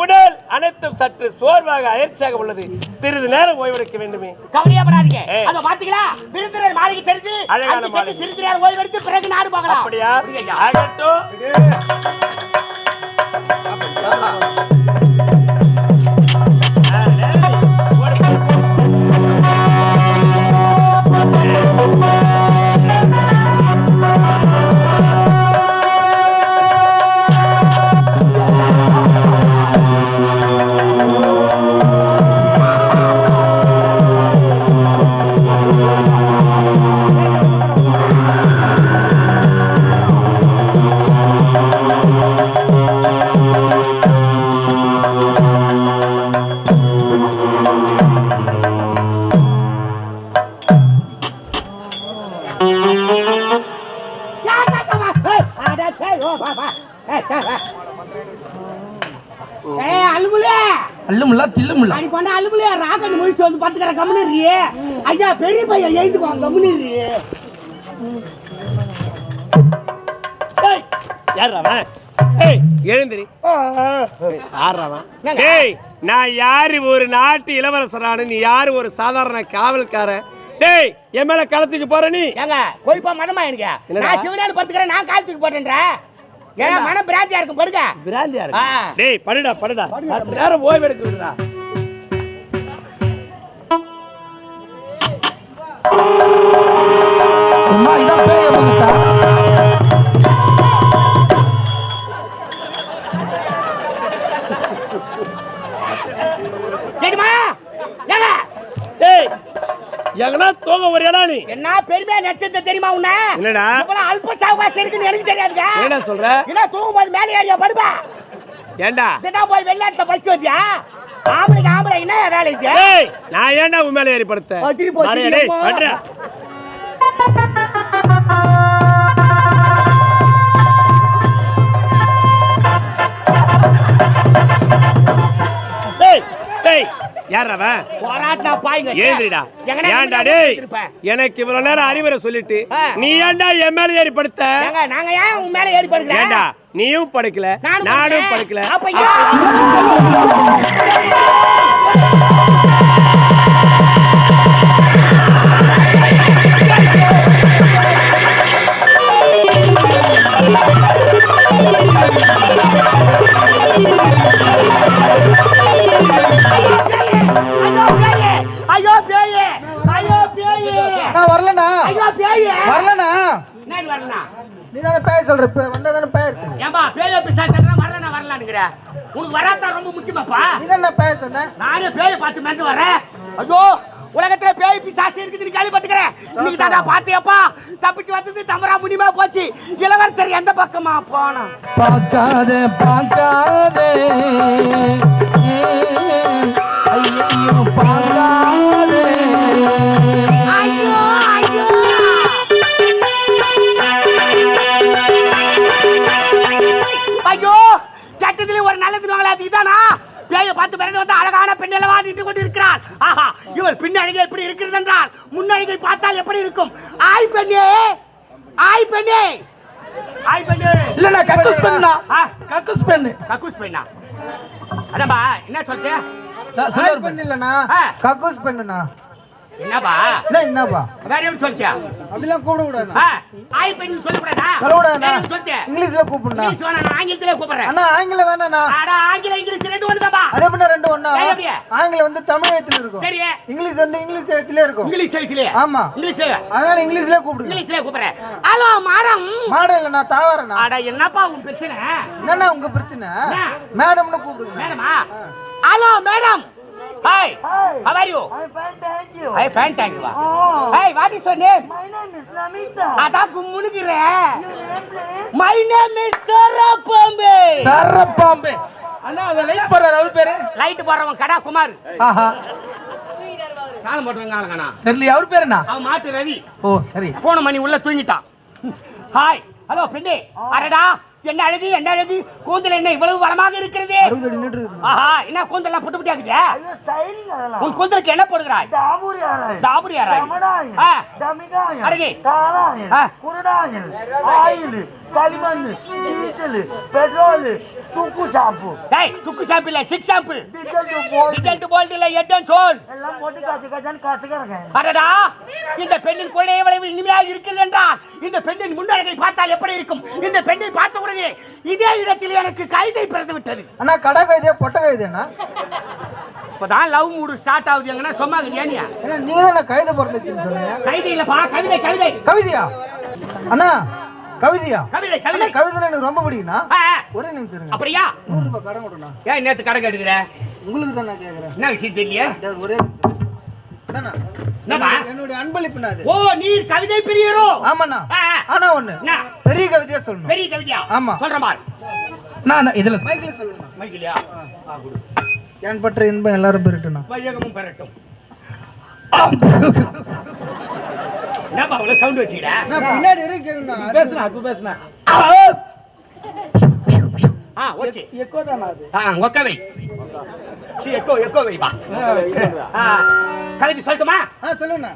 உடல் அனைத்தும் சற்று சோர்வாக அயற்சியாக உள்ளது. சிறிது நேரம் ஓய்வெடுக்க வேண்டுமே. கவலையப்படாதீங்க. அத பாத்தீங்களா? விருந்தினர் மாளிகை தெரிஞ்சு அழகான மாளிகை. சிறிது நேரம் ஓய்வெடுத்து பிறகு நாடு போகலாம். அப்படியா? அப்படியா? ஆகட்டும் அல்லுமுல்லா தில்லுமுல்லா. அடி பண்ண அழுமுலே, ராக்கெட் முடிச்சுட்டு வந்து படுத்துக்கிற கம்முனு. ஐயா பெரிய பையன் கம்முனு இருக்கியே. ஏய், எழுந்திரி. அவன்? ஏய், நான் யாரு? ஒரு நாட்டு இளவரசரானு. நீ யாரு? ஒரு சாதாரண காவல்காரன். டேய் என் மேல களத்துக்கு போற நீ. ஏங்க கோயிப்பா மனமா எனக்கு? நான் சிவனாடு படுத்துக்கிறேன் நான் காலத்துக்கு போட்டேன்ற. ஏன்னா மன பிராந்தியா இருக்கும் படுங்க. பிராந்தியா ஆ. டேய் படுடா படுடா. நேரம் ஓய்வு எடுக்க விடுடா. தூங்க ஒரு இடம் நீ என்ன பெருமையா நட்சத்திர தெரியுமா உன்ன? என்னடா? இவ்வளவு அல்ப சாவகாசம் இருக்குன்னு எனக்கு தெரியாதுங்க. என்னடா சொல்ற? என்ன தூங்கும் போது மேலே ஏறியா படுப்பா? ஏண்டா? இதுதான் போய் வெள்ளாட்டுல பறிச்சு வந்தியா? ஆம்பளைக்கு ஆம்பளை என்ன வேலை இது? டேய் நான் ஏன்டா உன் மேல ஏறி படுத்த திருப்பி யார் அவன் போராட்டினா பாய்ங்க. ஏந்திரிடா. எங்கடா ஏன்டா டேய். எனக்கு இவ்வளவு நேரம் அறிவுரை சொல்லிட்டு. நீ ஏன்டா என் மேல ஏறி படுத்த நாங்க ஏன் உன் மேல ஏறி படுக்கிறேன் ஏன்டா நீயும் படுக்கல? நானும். படுக்கல. உனக்கு வராதா ரொம்ப முக்கியமாப்பா? நீ தானே பேய சொன்ன? நானே பேய பார்த்து மெந்து வரேன். ஐயோ உலகத்துல பேய் பிசாசு இருக்குதுன்னு கேள்விப்பட்டுக்கிறேன் இன்னைக்கு தாண்டா பாத்தியப்பா? தப்பிச்சு வந்தது தமரா முனிமா போச்சு. இளவரசர் எந்த பக்கமா போனா பார்க்காத பார்க்காத. நல்லது வாங்கலாம் இதானா பேய பார்த்து பிறகு வந்து அழகான பெண் நிலவா நின்று கொண்டு இருக்கிறார் ஆஹா இவள் பின்னழகை எப்படி இருக்கிறது என்றால் முன்னழகை பார்த்தால் எப்படி இருக்கும்? ஆய் பெண்ணே ஆய் பெண்ணே. ஆய் பெண்ணே. இல்லண்ணா கக்கூஸ் பெண்ணா. கக்கூஸ் பெண்ணு. கக்கூஸ் பெண்ணா? அதான்பா என்ன சொல்ற ஹாய் பெண் இல்லண்ணா. ஆ. கக்கூஸ் பெண்ணுண்ணா. என்னப்பா? என்ன என்னப்பா? வேற சொல்லிட்டியா? அப்படிலாம் கூப்பிட கூடாது ஆய் பெண் இங்கிலீஷ்ல இங்கிலீஷ் நான் ஆங்கிலத்திலே கூப்பிடுறேன். அண்ணா ஆங்கிலம் வேணாண்ணா. அட ஆங்கிலம் இங்கிலீஷ் ரெண்டு ஒண்ணுதாப்பா. அதே பண்ண ரெண்டு ஒண்ணா. ஆங்கிலம் வந்து தமிழ் எழுத்துல இருக்கும். சரி. இங்கிலீஷ் வந்து இங்கிலீஷ் எழுத்துல இருக்கும். இங்கிலீஷ் எழுத்திலே ஆமா. இங்கிலீஷ் அதனால இங்கிலீஷ்ல கூப்பிடுங்க. இங்கிலீஷ்ல கூப்பிடுறேன். Hello madam. மாடம் இல்லண்ணா தாவரண்ணா. அட என்னப்பா உன் பிரச்சனை? என்னண்ணா உங்க பிரச்சனை? மேடம்னு கூப்பிடுங்க. மேடமா? Hello madam. Hi how are you? I fine thank you hi what is your name My name is Namita. அடா கும்முனுக்குற Your name, please? My name is சரப்பம்பே சரப்பாம்பே அண்ணா அந்த லைட் போடுறாரு அவர் பேரு? லைட் போடுறவன் கடா குமார். ஆஹா. சாலம் போட்டுருங்க ஆளுங்கண்ணா? தெரியல அவர் பேரு என்ன அவன் மாட்டு ரவி. ஓ சரி. போன மணி உள்ள தூங்கிட்டான். ஹாய் ஹலோ பெண்ணே அரடா என்ன அழகு என்ன அழகு? கூந்தல் என்ன இவ்வளவு வளமாக இருக்கிறது? ஆஹா என்ன கூந்தல்லாம் புட்டு ஸ்டைலிங் அதெல்லாம். உன் கூந்தலுக்கு என்ன போடுகிறாய்? தாபூரி ஆராய் அருகே. குருடாயன் ஆயில் களிமண் டீசல் பெட்ரோல் சுக்கு ஷாம்பு. டேய் சுக்கு ஷாம்பு இல்ல சிக் ஷாம்பு. டீசல் போல் ரிசல்ட் போல்ட் இல்ல அண்ட் சோல். எல்லாம் போட்டு காய்ச்சி காய்ச்சான்னு காய்ச்சிக்கிறேன் அடடா இந்த பெண்ணின் குழந்தை எவ்வளவு இனிமையாக இருக்கிறது என்றால் இந்த பெண்ணின் முன்னழகை பார்த்தால் எப்படி இருக்கும்? இந்த பெண்ணை பார்த்த உடனே இதே இடத்தில் எனக்கு கைதை பிறந்து விட்டது. அண்ணா கடை கைதியா பொட்டை கைதியாண்ணா இப்பதான் லவ் மூடு ஸ்டார்ட் ஆகுது எங்கன்னா சொன்னாங்க ஏனியா? ஏன்னா நீ தானே கைதை பிறந்துச்சுன்னு சொன்னீங்க? கைதை இல்லப்பா கவிதை கவிதை. கவிதையா? அண்ணா கவிதையா? கவிதை கவிதை. கவிதை எனக்கு ரொம்ப ஆ. ஒரே நிமிஷம் இருங்க. அப்படியா? நூறு ரூபாய் கடன் கொடுண்ணா. ஏன் நேத்து கடை கட்டுக்கிற? உங்களுக்கு தான் நான் கேட்குறேன் என்ன விஷயம் தெரியல ஒரே? என்னுடைய- அது. ஓ நீர் கவிதை பிரியரோ? ஆமாண்ணா. ஆனா ஒண்ணு? பெரிய கவிதையா சொல்லணும். பெரிய கவிதையா? ஆமா. சொல்றேன் பாரு. நான் இதுல மைக்கில் சொல்லணும் மைக்கிலியா? என் பற்ற இன்பம் எல்லாரும் வையகமும் பெறட்டும் என்னப்பா அவ்வளவு சவுண்ட் வச்சுக்கிற? நான் பின்னாடி பேசுனா பேசுனா ஆ ஓகே. எக்கோ தானா அது? ஆ ஒக்க வை. சி எக்கோ எக்கோ வை. பா ஆ கவிதை சொல்லட்டுமா? ஆ சொல்லுங்கண்ணா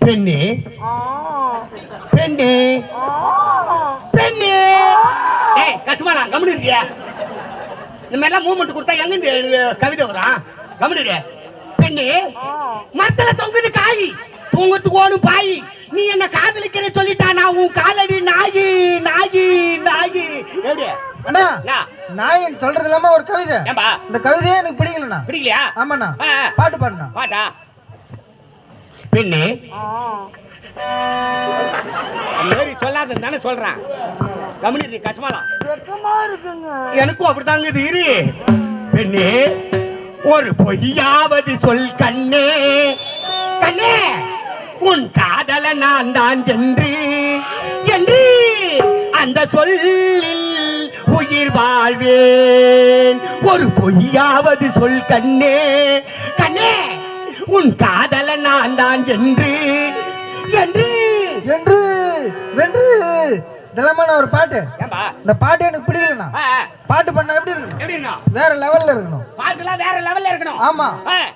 பெண்ணே. பெண்ணே. பெண்ணே. ஏய் கசுமாலா கம்முனு இருக்கியா. இந்த மாதிரிலாம் மூமெண்ட் கொடுத்தா எங்க இந்த எனக்கு கவிதை வரும்? கம்முனு. பெண்ணே. மரத்துல தொங்குது காய். தூங்கத்துக்கு ஓடும் பாய். நீ என்ன காதலிக்கிற சொல்லிட்டா நான் உன் காலடி நாயி நாயி நாயி. எப்படி? அண்ணா? நான் சொல்றது இல்லாம ஒரு கவிதை. ஏம்பா இந்த கவிதையே எனக்கு பிடிக்கலண்ணா. பிடிக்கலையா? ஆமாண்ணா. பாட்டு பாடுண்ணா. பாட்டா? பெண்ணே. மாதிரி சொல்லாத தானே சொல்றேன். கம்யூனிட்டி கஷ்டமாலாம் எனக்கும் அப்படிதாங்க இது இரு. பெண்ணே ஒரு பொய்யாவது சொல் கண்ணே. கண்ணே உன் காதல நான் தான் என்று. என்று அந்த சொல்லில் உயிர் வாழ்வேன். ஒரு பொய்யாவது சொல் கண்ணே. கண்ணே உன் காதல நான் தான் என்று. என்று. என்று. வென்று. இதெல்லாமா நான் ஒரு பாட்டு? இந்த பாட்டு எனக்கு பிடிக்கலண்ணா. பாட்டு பண்ணா எப்படி இருக்கணும்? எப்படின்னா வேற லெவல்ல இருக்கணும். பாட்டுலாம் வேற லெவல்ல இருக்கணும். ஆமா.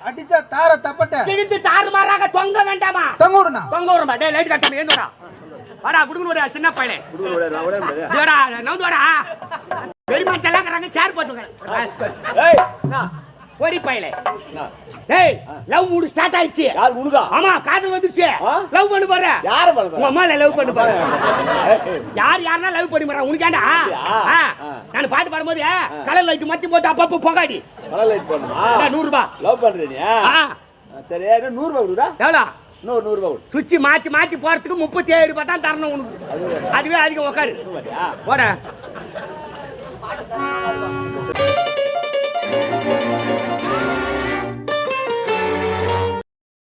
அடிச்சா தார தப்பட்ட. கிழித்து தாறுமாறாக தொங்க வேண்டாமா? தொங்க விடுண்ணா. தொங்க விடுமா டேய் லைட் கட்டணும் ஏந்துடா. வாடா வாடா சின்ன பையலே. வாடா நவுந்து வாடா பெரியமா செல்லாக்குறாங்க சேர் போட்டுங்க ஓடி பையலே. டேய் லவ் மூடு ஸ்டார்ட் ஆயிடுச்சு. யார் உனக்கா ஆமா காதல் வந்துருச்சு. லவ் பண்ணு போற யார பண்ண உங்க அம்மால லவ் பண்ணு பாரு. யார் யாருன்னா லவ் பண்ணி போறா? உனக்காண்டா நான் பாட்டு பாடும்போது கலர் லைட் மத்தி போட்டு அப்பப்போ புகாடி. கலர் லைட் பண்ணுமா இந்தா, நூறு ரூபாய் லவ் பண்றீங்க? சரி இன்னும் நூறு ரூபாய் கொடுடா. எவ்வளோ? இன்னொரு நூறு ரூபாய் சுவிட்ச் மாத்தி மாத்தி போறதுக்கு முப்பத்தி ஏழு ரூபாய் தான் தரணும் உனக்கு. அதுவே அதிகம் உட்காரு? போட.